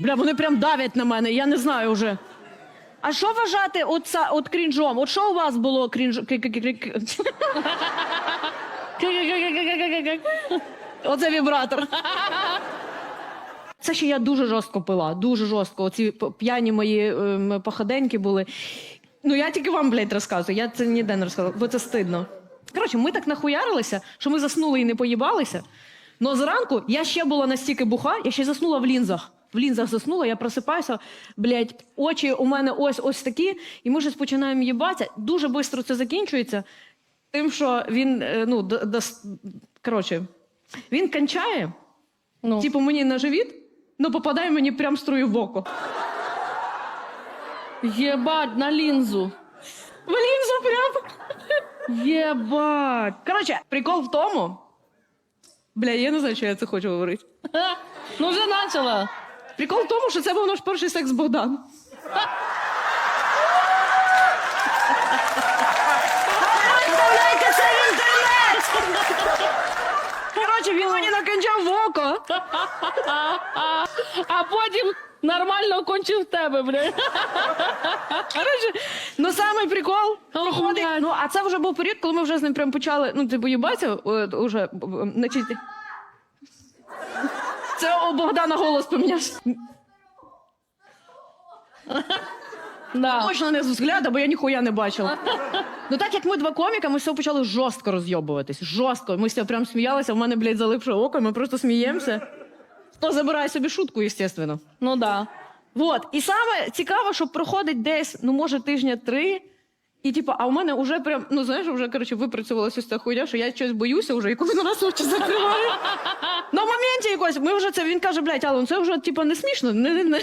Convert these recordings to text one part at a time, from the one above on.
Бля, вони прям давлять на мене, я не знаю вже. А що вважати от, от крінжом? От що у вас було крінж... Оце вібратор. Це ще я дуже жорстко пила, дуже жорстко. Оці п'яні мої ем, походеньки були. Ну я тільки вам, блядь, розказую. Я це ніде не розказала, бо це стидно. Коротше, ми так нахуярилися, що ми заснули і не поїбалися. Но зранку я ще була настільки буха, я ще заснула в лінзах. В лінзах заснула, я просипаюся, блядь, очі у мене ось ось такі, і ми щось починаємо їбатися. Дуже швидко це закінчується. Тим, що він, е, ну, д- дос- коротше, він кончає, Ну. типу мені на живіт, ну попадає мені прям струю в око. Єбать, на лінзу. В лінзу прям. Єбать. Коротше, прикол в тому. Бля, я не знаю, що я це хочу говорити. Ну вже почала. Прикол в тому, що це був наш перший секс з Богданом. Вставляйте це в інтернет! Коротше, він мені накончав в око. А потім нормально кончив тебе, блядь. Коротше, ну самий прикол проходить. Ну, а це вже був період, коли ми вже з ним прям почали, ну, типу, їбатися, е, уже, е, значить. Це у Богдана голос помінявся. Да. Точно не з взгляду, бо я ніхуя не бачила. Ну так як ми два коміка, ми все почали жорстко розйобуватись. Жорстко. Ми все прям сміялися, в мене, блядь, залипше око, ми просто сміємося. Хто забирає собі шутку, естественно. Ну да. Вот. І саме цікаво, що проходить десь, ну, може, тижня три. І типу, а у мене вже прям, ну знаєш, вже коротше випрацювалася ось ця хуйня, що я щось боюся вже, і кожен раз очі закриваю. Моменті якось, ми вже це, він каже, блядь, Алон, це вже типу, не смішно. Не, не.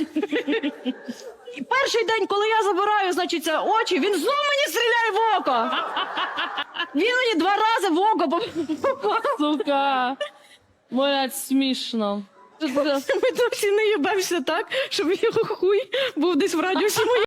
І перший день, коли я забираю, значить, це очі, він знов мені стріляє в око. Він мені два рази в око. Сука. Блядь, смішно. Ми досі не їбемося так, щоб його хуй був десь в радіусі моєї